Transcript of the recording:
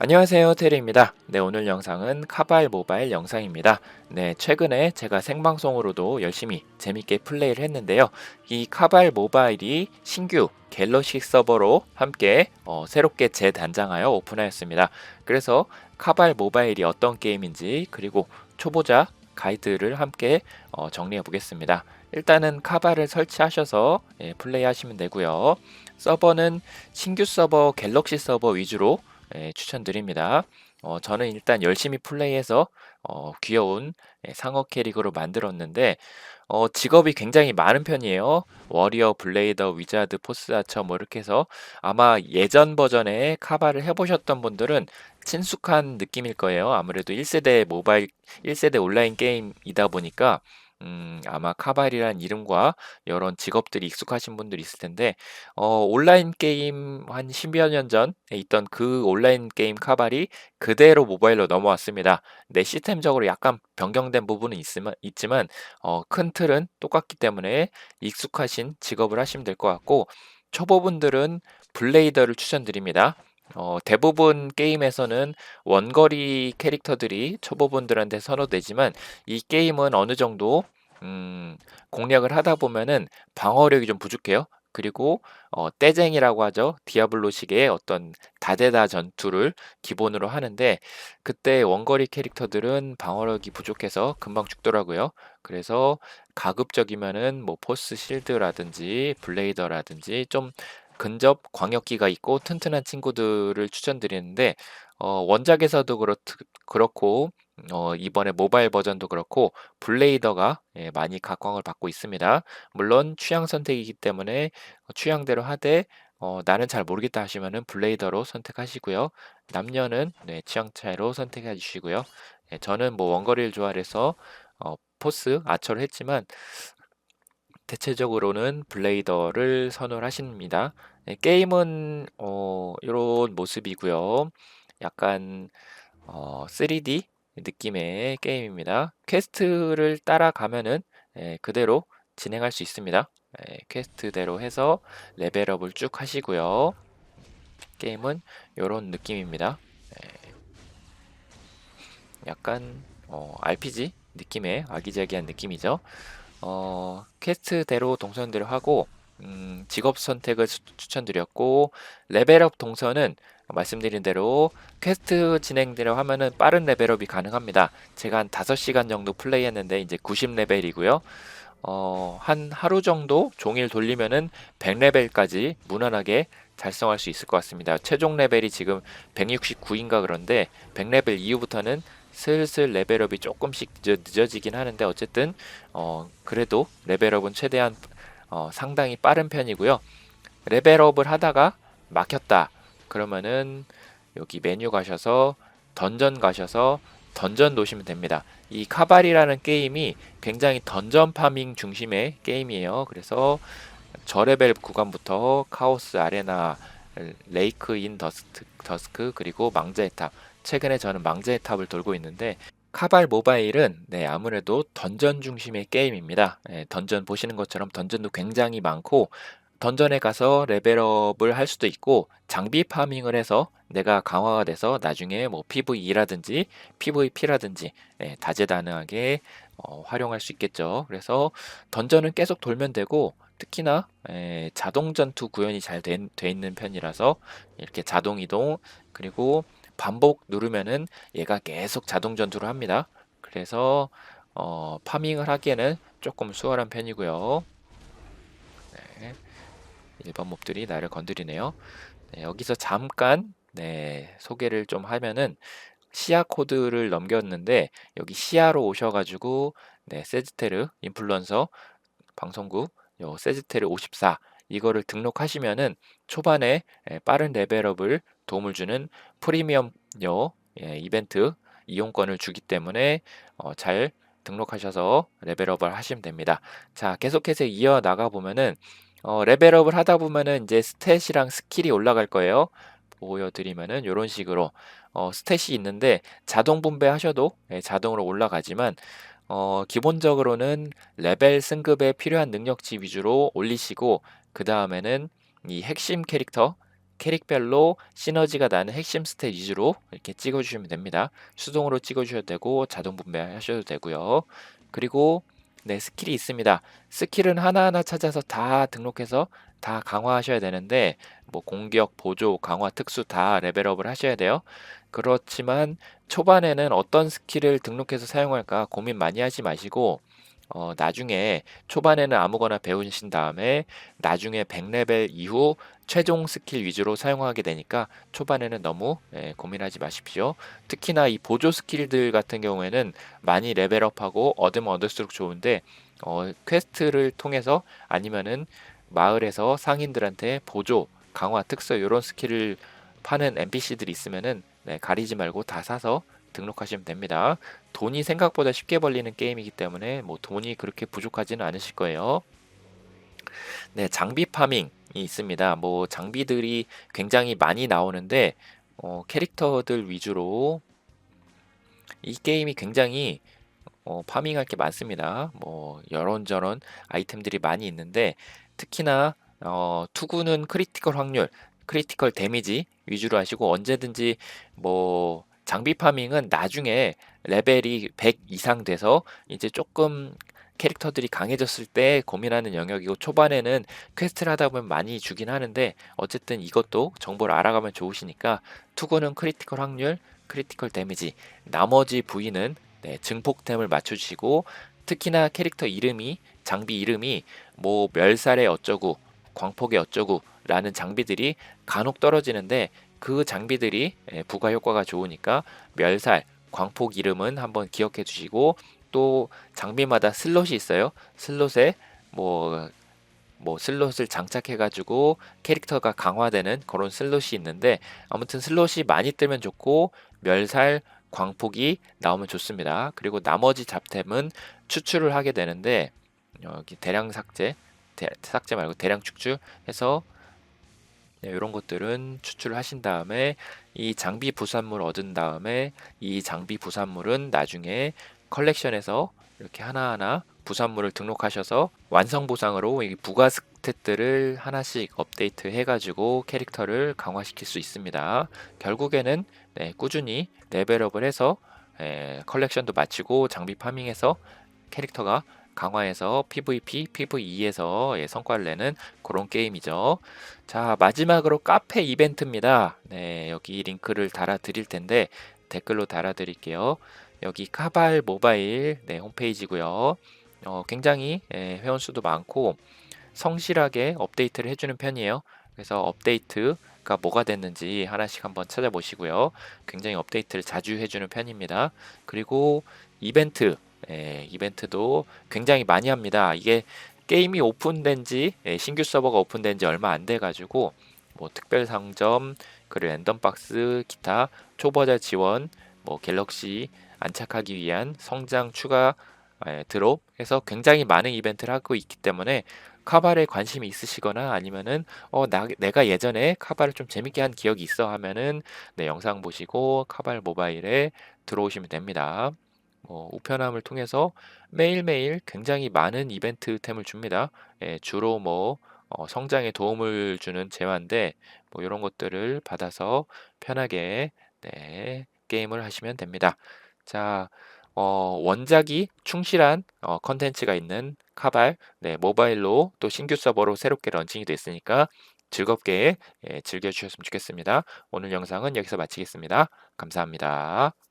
안녕하세요 테리입니다. 네 오늘 영상은 카발 모바일 영상입니다. 네 최근에 제가 생방송으로도 열심히 재밌게 플레이를 했는데요. 이 카발 모바일이 신규 갤럭시 서버로 함께 어, 새롭게 재단장하여 오픈하였습니다. 그래서 카발 모바일이 어떤 게임인지 그리고 초보자 가이드를 함께 어, 정리해 보겠습니다. 일단은 카발을 설치하셔서 예, 플레이하시면 되고요. 서버는 신규 서버 갤럭시 서버 위주로 예, 추천드립니다. 어, 저는 일단 열심히 플레이해서 어, 귀여운 예, 상어 캐릭으로 만들었는데 어, 직업이 굉장히 많은 편이에요. 워리어, 블레이더, 위자드, 포스 아처 뭐 이렇게 해서 아마 예전 버전에 카바를 해보셨던 분들은 친숙한 느낌일 거예요. 아무래도 1세대 모바일, 1세대 온라인 게임이다 보니까 음, 아마 카발이란 이름과 이런 직업들이 익숙하신 분들이 있을 텐데, 어, 온라인 게임 한 10 여 년 전에 있던 그 온라인 게임 카발이 그대로 모바일로 넘어왔습니다. 내 시스템적으로 약간 변경된 부분은 있으면, 있지만, 어, 큰 틀은 똑같기 때문에 익숙하신 직업을 하시면 될 것 같고, 초보분들은 블레이더를 추천드립니다. 어, 대부분 게임에서는 원거리 캐릭터들이 초보분들한테 선호되지만 이 게임은 어느 정도 음, 공략을 하다 보면은 방어력이 좀 부족해요. 그리고 어, 떼쟁이라고 하죠. 디아블로식의 어떤 다대다 전투를 기본으로 하는데 그때 원거리 캐릭터들은 방어력이 부족해서 금방 죽더라고요. 그래서 가급적이면은 뭐 포스 실드라든지 블레이더라든지 좀 근접 광역기가 있고 튼튼한 친구들을 추천드리는데 어, 원작에서도 그렇, 그렇고 어, 이번에 모바일 버전도 그렇고 블레이더가 예, 많이 각광을 받고 있습니다. 물론 취향 선택이기 때문에 취향대로 하되 어, 나는 잘 모르겠다 하시면은 블레이더로 선택하시고요. 남녀는 네, 취향 차이로 선택해 주시고요. 예, 저는 뭐 원거리를 좋아해서 어, 포스 아처를 했지만 대체적으로는 블레이더를 선호를 하십니다. 네, 게임은 어, 이런 모습이고요. 약간 어, 3D 느낌의 게임입니다. 퀘스트를 따라가면은 예, 그대로 진행할 수 있습니다. 예, 퀘스트대로 해서 레벨업을 쭉 하시고요. 게임은 이런 느낌입니다. 예, 약간 어, RPG 느낌의 아기자기한 느낌이죠. 어, 퀘스트대로 동선대로 하고 음, 직업 선택을 수, 추천드렸고 레벨업 동선은 말씀드린 대로 퀘스트 진행대로 하면은 빠른 레벨업이 가능합니다. 제가 한 5시간 정도 플레이했는데 이제 90레벨이고요. 어, 한 하루 정도 종일 돌리면은 100레벨까지 무난하게 달성할 수 있을 것 같습니다. 최종 레벨이 지금 169인가 그런데 100레벨 이후부터는 슬슬 레벨업이 조금씩 늦어, 지긴 하는데 어쨌든 어, 그래도 레벨업은 최대한 어, 상당히 빠른 편이고요. 레벨업을 하다가 막혔다. 그러면은 여기 메뉴 가셔서 던전 가셔서 던전 놓으시면 됩니다. 이 카발이라는 게임이 굉장히 던전 파밍 중심의 게임이에요. 그래서 저레벨 구간부터 카오스 아레나, 레이크 인 더스트, 더스크 그리고 망자의 탑. 최근에 저는 망자의 탑을 돌고 있는데 카발 모바일은 네, 아무래도 던전 중심의 게임입니다. 네, 던전 보시는 것처럼 던전도 굉장히 많고 던전에 가서 레벨업을 할 수도 있고 장비 파밍을 해서 내가 강화가 돼서 나중에 뭐 PVE라든지 PVP라든지 예, 다재다능하게 어, 활용할 수 있겠죠. 그래서 던전은 계속 돌면 되고 특히나 예, 자동 전투 구현이 잘 돼 있는 편이라서 이렇게 자동 이동 그리고 반복 누르면은 얘가 계속 자동 전투를 합니다. 그래서 어, 파밍을 하기에는 조금 수월한 편이고요. 네. 일반 몹들이 나를 건드리네요. 네, 여기서 잠깐 네, 소개를 좀 하면은 시야 코드를 넘겼는데 여기 시야로 오셔가지고 네, 세즈테르 인플루언서 방송국 요 세즈테르 54 이거를 등록하시면은 초반에 예, 빠른 레벨업을 도움을 주는 프리미엄요 예, 이벤트 이용권을 주기 때문에 어, 잘 등록하셔서 레벨업을 하시면 됩니다. 자, 계속해서 이어 나가 보면은 어, 레벨업을 하다 보면은 이제 스탯이랑 스킬이 올라갈 거예요. 보여드리면은 이런 식으로 어, 스탯이 있는데 자동 분배하셔도 예, 자동으로 올라가지만 어, 기본적으로는 레벨 승급에 필요한 능력치 위주로 올리시고 그 다음에는 이 핵심 캐릭터 캐릭별로 시너지가 나는 핵심 스탯 위주로 이렇게 찍어주시면 됩니다. 수동으로 찍어주셔도 되고 자동 분배하셔도 되고요. 그리고 네, 스킬이 있습니다. 스킬은 하나하나 찾아서 다 등록해서 다 강화하셔야 되는데 뭐 공격, 보조, 강화, 특수 다 레벨업을 하셔야 돼요. 그렇지만 초반에는 어떤 스킬을 등록해서 사용할까 고민 많이 하지 마시고 어, 나중에 초반에는 아무거나 배우신 다음에 나중에 100레벨 이후 최종 스킬 위주로 사용하게 되니까 초반에는 너무 예, 고민하지 마십시오. 특히나 이 보조 스킬들 같은 경우에는 많이 레벨업하고 얻으면 얻을수록 좋은데 어, 퀘스트를 통해서 아니면은 마을에서 상인들한테 보조, 강화, 특수 이런 스킬을 파는 NPC들이 있으면은 네, 가리지 말고 다 사서 등록하시면 됩니다. 돈이 생각보다 쉽게 벌리는 게임이기 때문에 뭐 돈이 그렇게 부족하지는 않으실 거예요. 네, 장비 파밍이 있습니다. 뭐 장비들이 굉장히 많이 나오는데 어, 캐릭터들 위주로 이 게임이 굉장히 어, 파밍할 게 많습니다. 뭐 여런저런 아이템들이 많이 있는데 특히나 어, 투구는 크리티컬 확률, 크리티컬 데미지 위주로 하시고 언제든지 뭐 장비 파밍은 나중에 레벨이 100 이상 돼서 이제 조금 캐릭터들이 강해졌을 때 고민하는 영역이고 초반에는 퀘스트를 하다 보면 많이 주긴 하는데 어쨌든 이것도 정보를 알아가면 좋으시니까 투구는 크리티컬 확률, 크리티컬 데미지 나머지 부위는 네, 증폭템을 맞춰주시고 특히나 캐릭터 이름이 장비 이름이 뭐 멸살의 어쩌고 광폭의 어쩌고 라는 장비들이 간혹 떨어지는데 그 장비들이 예, 부가 효과가 좋으니까 멸살, 광폭 이름은 한번 기억해 주시고 또 장비마다 슬롯이 있어요. 슬롯에 뭐, 뭐 슬롯을 장착해 가지고 캐릭터가 강화되는 그런 슬롯이 있는데 아무튼 슬롯이 많이 뜨면 좋고 멸살, 광폭이 나오면 좋습니다. 그리고 나머지 잡템은 추출을 하게 되는데 여기 대량 삭제, 대, 삭제 말고 대량 축출해서 네, 이런 것들은 추출을 하신 다음에 이 장비 부산물 얻은 다음에 이 장비 부산물은 나중에 컬렉션에서 이렇게 하나하나 부산물을 등록하셔서 완성 보상으로 이 부가 스탯들을 하나씩 업데이트 해가지고 캐릭터를 강화시킬 수 있습니다. 결국에는 네, 꾸준히 레벨업을 해서 에, 컬렉션도 마치고 장비 파밍해서 캐릭터가 강화해서 PVP, PVE에서 예, 성과를 내는 그런 게임이죠. 자, 마지막으로 카페 이벤트입니다. 네, 여기 링크를 달아 드릴 텐데 댓글로 달아 드릴게요. 여기 카발 모바일 네, 홈페이지고요. 어, 굉장히 예, 회원 수도 많고 성실하게 업데이트를 해주는 편이에요. 그래서 업데이트가 뭐가 됐는지 하나씩 한번 찾아보시고요. 굉장히 업데이트를 자주 해주는 편입니다. 그리고 이벤트 예, 이벤트도 굉장히 많이 합니다. 이게 게임이 오픈된 지 예, 신규 서버가 오픈된 지 얼마 안 돼 가지고 뭐 특별 상점, 그리고 랜덤 박스, 기타 초보자 지원, 뭐 갤럭시 안착하기 위한 성장 추가 예, 드롭 해서 굉장히 많은 이벤트를 하고 있기 때문에 카바에 관심이 있으시거나 아니면은 어 나, 내가 예전에 카바를 좀 재밌게 한 기억이 있어 하면은 네, 영상 보시고 카발 모바일에 들어오시면 됩니다. 뭐 우편함을 통해서 매일매일 굉장히 많은 이벤트템을 줍니다. 예, 주로 뭐 어, 성장에 도움을 주는 재화인데 뭐 이런 것들을 받아서 편하게 네, 게임을 하시면 됩니다. 자, 어, 원작이 충실한 어, 컨텐츠가 있는 카발 네, 모바일로 또 신규 서버로 새롭게 런칭이 됐으니까 즐겁게 예, 즐겨주셨으면 좋겠습니다. 오늘 영상은 여기서 마치겠습니다. 감사합니다.